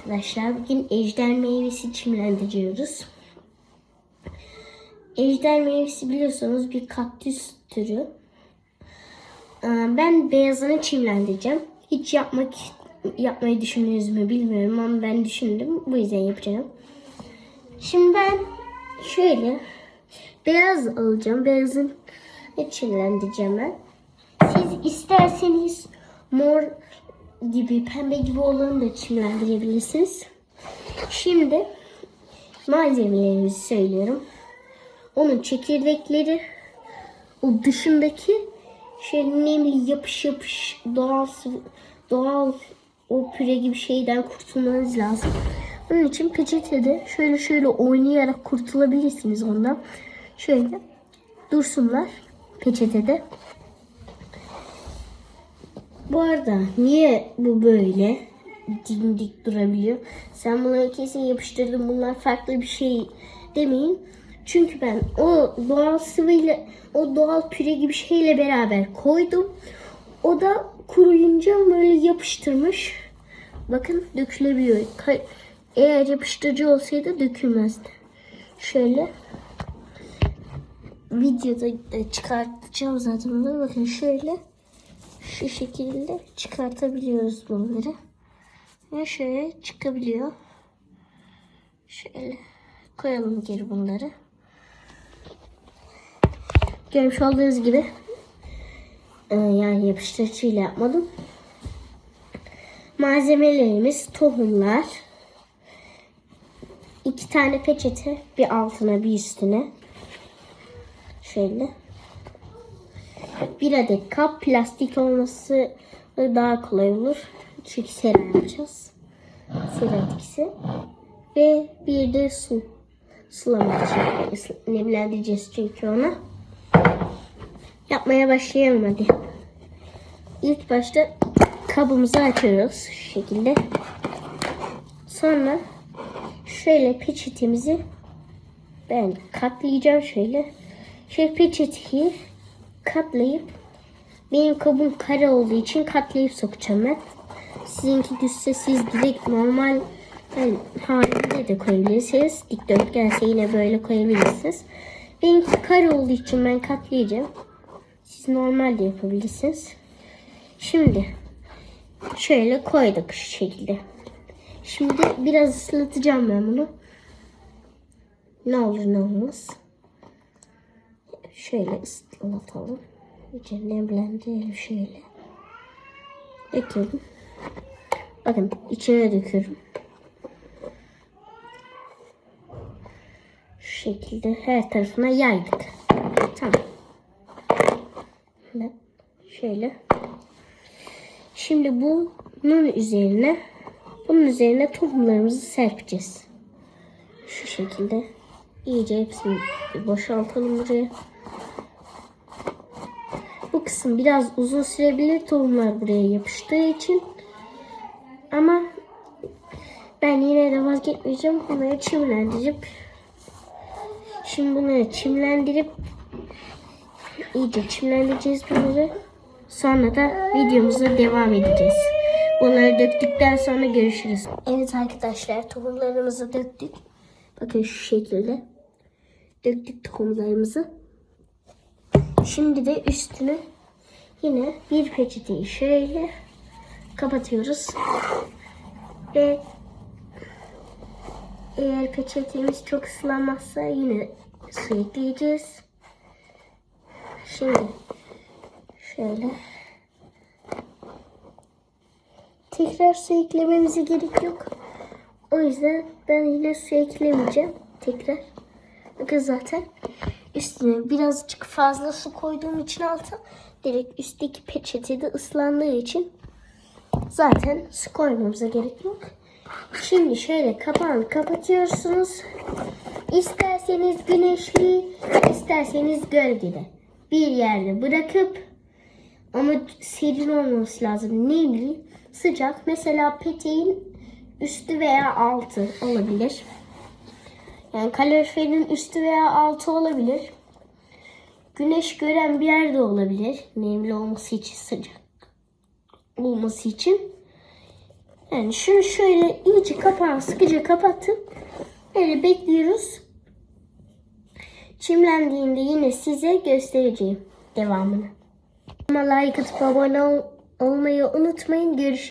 Arkadaşlar bugün ejder meyvesi çimlendiriyoruz. Ejder meyvesi biliyorsunuz bir kaktüs türü. Ee, Ben beyazını çimlendireceğim. Hiç yapmak yapmayı düşündünüz mü bilmiyorum ama ben düşündüm. Bu yüzden yapacağım. Şimdi ben şöyle beyaz alacağım. Beyazın çimlendireceğim ben. Siz isterseniz mor gibi pembe gibi olanı da çimlendirebilirsiniz. Şimdi malzemelerimizi söylüyorum. Onun çekirdekleri, o dışındaki şey nemli yapış yapış doğal doğal o püre gibi şeyden kurtulmanız lazım. Bunun için peçetede şöyle şöyle oynayarak kurtulabilirsiniz ondan. Şöyle dursunlar peçetede. Bu arada niye bu böyle dimdik durabiliyor? Sen bunları kesin yapıştırdın bunlar farklı bir şey demeyin. Çünkü ben o doğal sıvıyla o doğal püre gibi şeyle beraber koydum. O da kuruyunca böyle yapıştırmış. Bakın dökülebiliyor. Eğer yapıştırıcı olsaydı dökülmezdi. Şöyle videoda da çıkartacağım zaten bunları. Bakın şöyle şu şekilde çıkartabiliyoruz bunları. Ve şöyle çıkabiliyor. Şöyle koyalım geri bunları. Görmüş olduğunuz gibi e, yani yapıştırıcıyla yapmadım. Malzemelerimiz tohumlar. iki tane peçete bir altına bir üstüne. Şöyle bir adet kap plastik olması daha kolay olur. Çünkü sera yapacağız. Sera etkisi. Ve bir de su. Sulamak için nemlendireceğiz çünkü onu. Yapmaya başlayalım hadi. İlk başta kabımızı açıyoruz şu şekilde. Sonra şöyle peçetemizi ben katlayacağım şöyle. Şöyle peçeteyi katlayıp benim kabım kare olduğu için katlayıp sokacağım ben. Sizinki düzse siz direkt normal yani halinde de koyabilirsiniz. Dikdörtgense yine böyle koyabilirsiniz. Benimki kare olduğu için ben katlayacağım. Siz normal de yapabilirsiniz. Şimdi şöyle koyduk şu şekilde. Şimdi biraz ıslatacağım ben bunu. Ne olur ne olmaz. Şöyle ıslatalım. İyice nemlendirelim şöyle. Dökelim. Bakın içine döküyorum. Şu şekilde her tarafına yaydık. Tamam. Şöyle. Şöyle. Şimdi bunun üzerine bunun üzerine tohumlarımızı serpeceğiz. Şu şekilde. İyice hepsini boşaltalım buraya. Bu kısım biraz uzun sürebilir tohumlar buraya yapıştığı için. Ama ben yine de vazgeçmeyeceğim. Bunları çimlendirip şimdi bunları çimlendirip iyice çimlendireceğiz bunları. Sonra da videomuza devam edeceğiz. Bunları döktükten sonra görüşürüz. Evet arkadaşlar tohumlarımızı döktük. Bakın şu şekilde. Döktük tohumlarımızı. Şimdi de üstünü yine bir peçeteyi şöyle kapatıyoruz. Ve eğer peçetemiz çok ıslanmazsa yine su ekleyeceğiz. Şimdi şöyle tekrar su eklememize gerek yok. O yüzden ben yine su eklemeyeceğim tekrar. Bakın zaten üstüne birazcık fazla su koyduğum için alta direkt üstteki peçete de ıslandığı için zaten su koymamıza gerek yok. Şimdi şöyle kapağını kapatıyorsunuz. İsterseniz güneşli, isterseniz gölgede bir yerde bırakıp ama serin olması lazım. Ne bileyim sıcak. Mesela peteğin üstü veya altı olabilir. Yani kaloriferin üstü veya altı olabilir. Güneş gören bir yerde olabilir. Nemli olması için sıcak olması için. Yani şunu şöyle iyice kapağını sıkıca kapattım. Böyle bekliyoruz. Çimlendiğinde yine size göstereceğim devamını. Ama like atıp abone ol- olmayı unutmayın. Görüşürüz.